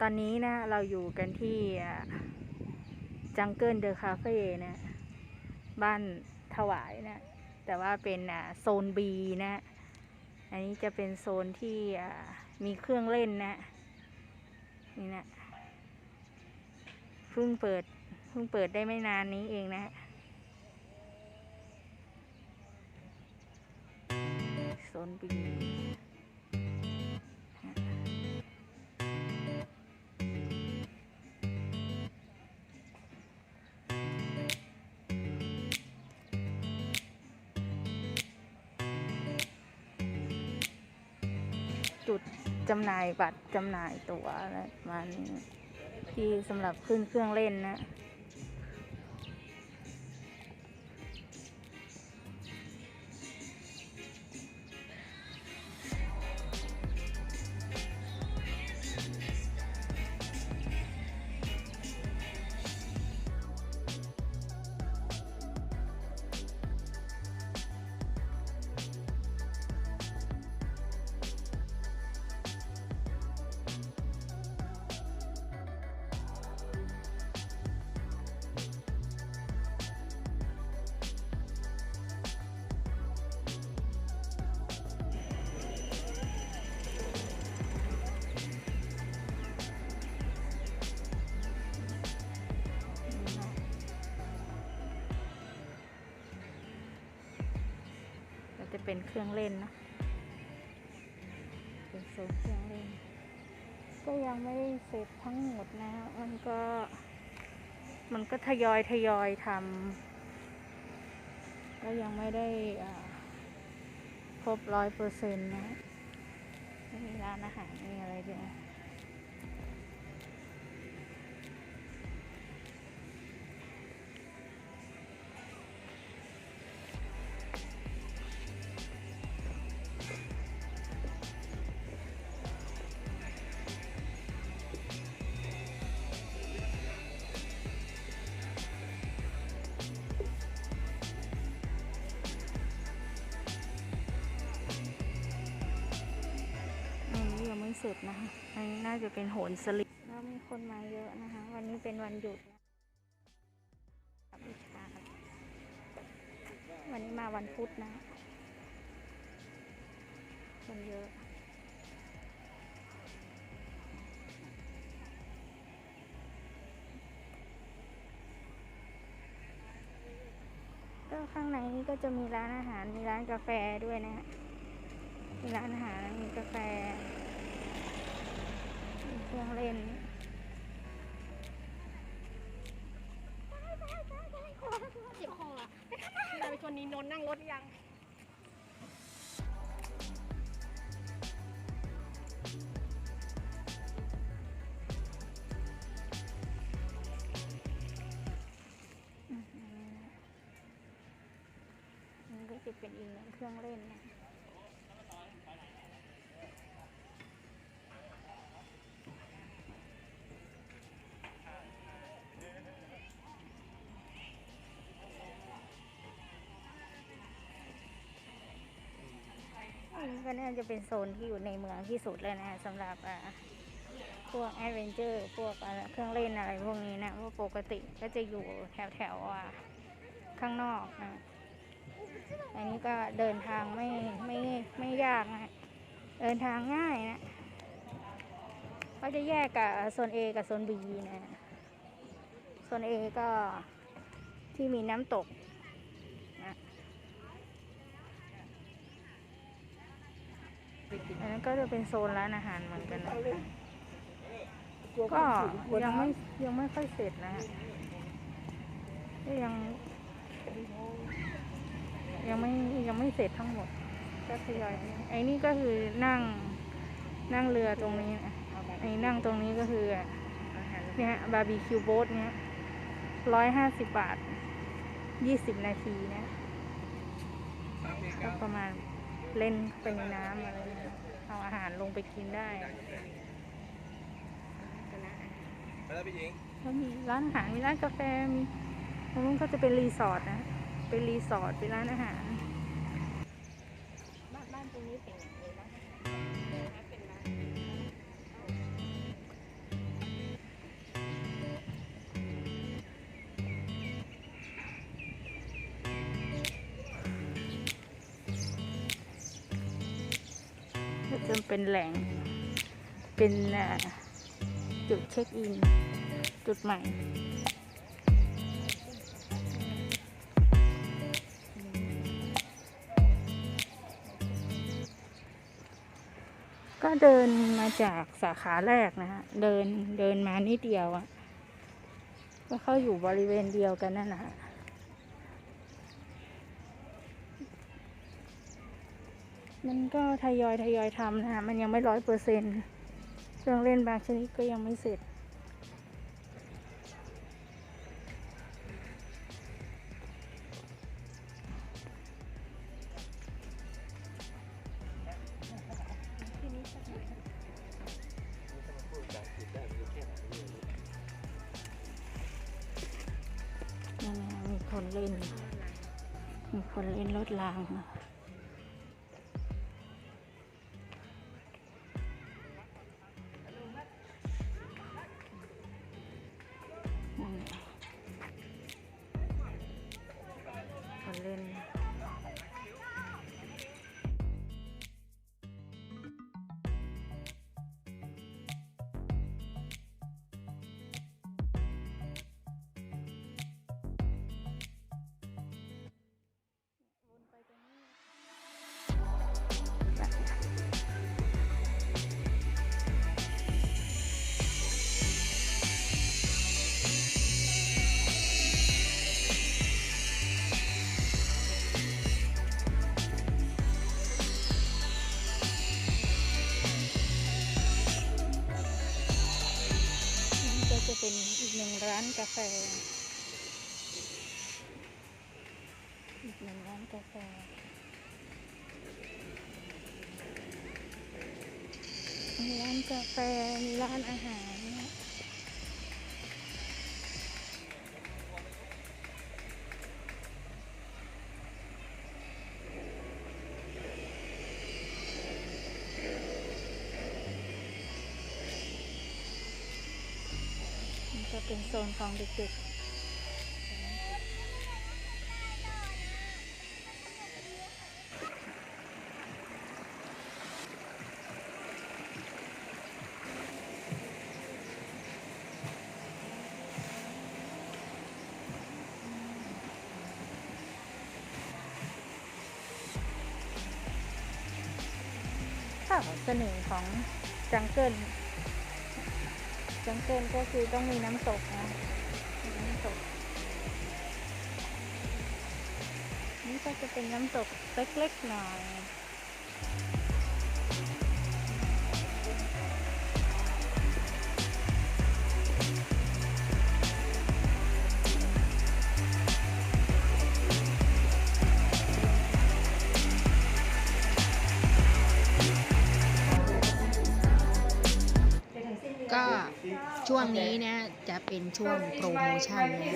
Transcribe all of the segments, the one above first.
ตอนนี้นะเราอยู่กันที่จังเกิลเดอะคาเฟ่นะบ้านถวายนะ แต่ว่าเป็นอ่าโซน B นะ อันนี้จะเป็นโซนที่มีเครื่องเล่นนะ นี่นะเพิ่งเปิดเพิ่งเปิดได้ไม่นานนี้เองนะโซน B จุดจำหน่ายบัตรจำหน่ายตั๋วอะไรประมาณนี้ที่สำหรับขึ้นเครื่องเล่นนะ เป็นเครื่องเล่นนะเป็นโซนเครื่องเล่น ก็ยังไม่ได้เสร็จทั้งหมดนะมันก็ มันก็ทยอยทยอยทำก็ยังไม่ได้ครบร้อยเปอร์เซ็นต์นะม่มีร้านอาหารมีอะไรด้วย เสร็จนะคะอันนี้น่าจะเป็นโหนสลิปแล้วมีคนมาเยอะนะคะ วันนี้เป็นวันหยุดนะวิชาวันนี้มาวันพุธนะคนเยอะก็ข้างในนี้ก็จะมีร้านอาหาร มีร้านกาแฟด้วยนะฮะมีร้านอาหาร มีกาแฟ เครื่องเล่นเจ็บคออะนายไปชวนนีนนนั่งรถยังนี่ก็จะเป็นอีกหนึ่งเครื่องเล่นนะ นี้ก็น่าจะเป็นโซนที่อยู่ในเมืองที่สุดเลยนะสำหรับพวกแอดเวนเจอร์พวกเครื่องเล่นอะไรพวกนี้นะเพราะปกติก็จะอยู่แถวแถวๆอ่าข้างนอกนะอันนี้ก็เดินทางไม่ไม่ไม่ยากนะเดินทางง่ายนะก็จะแยกกับโซน A กับโซน B นะโซน A ก็ที่มีน้ำตก อั นั้นก็จะเป็นโซนร้านอาหารเหมือนกันนะก็ยังไม่ยังไม่ค่อยเสร็จนะฮะก็ยัง ยังไม่ยังไม่เสร็จทั้งหมด ก็ทยอยไอ้นี่ก็คือนั่งนั่งเรือตรงนี้นะไอ้นั่งตรงนี้ก็คือเนี่ยบาร์บีคิวโบ๊ทเนี่ยร้อยห้าสิบบาทยี่สิบนาทีนะก็ประมาณเล่นไปในน้ำอะไรอย่างเงี้ย เอาอาหารลงไปกินได้ไปแล้วพี่หญิงแล้วมีร้านอาหารมีร้านกาแฟมีตรงนู้นก็จะเป็นรีสอร์ทนะ เป็นรีสอร์ทเป็นร้านอาหาร เป็นแหล่ง เป็นจุดเช็คอิน จุดใหม่ก็เดินมาจากสาขาแรกนะฮะ เดินเดินมานิดเดียวอะก็เข้าอยู่บริเวณเดียวกันนั่นนะฮะ มันก็ทยอยทยอยทำนะฮะมันยังไม่ร้อยเปอร์เซ็นต์เครื่องเล่นบางชนิดก็ยังไม่เสร็จ มีคนเล่น มีคนเล่นรถรางอะ เล่นนี่านกาแฟ อีกหนึ่งร้านกาแฟมีร้านกาแฟมีร้านอาหาร เนี่ยนี่ก็เป็นโซนของเด็กๆถ้าเสน่ห์ของจังเกิล จังเกิลก็คือต้องมีน้ำตกนะน้ำตก นี่ก็จะเป็นน้ำตกเล็กๆหน่อย ก็ช่วงนี้เนี่ยจะเป็นช่วงโปรโมชั่นนะ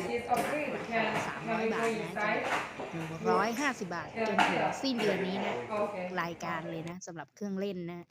สามร้อยบาทนะหนึ่งร้อยห้าสิบาท จนถึงสิ้นเดือนนี้นะทุกรายการเลยนะสำหรับเครื่องเล่นนะ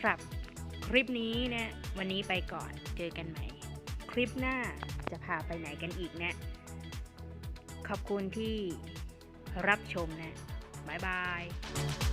หรับคลิปนี้เนี่ยวันนี้ไปก่อนเจอกันใหม่ คลิปหน้าจะพาไปไหนกันอีกเนี่ยขอบคุณที่รับชมนะ บ๊ายบาย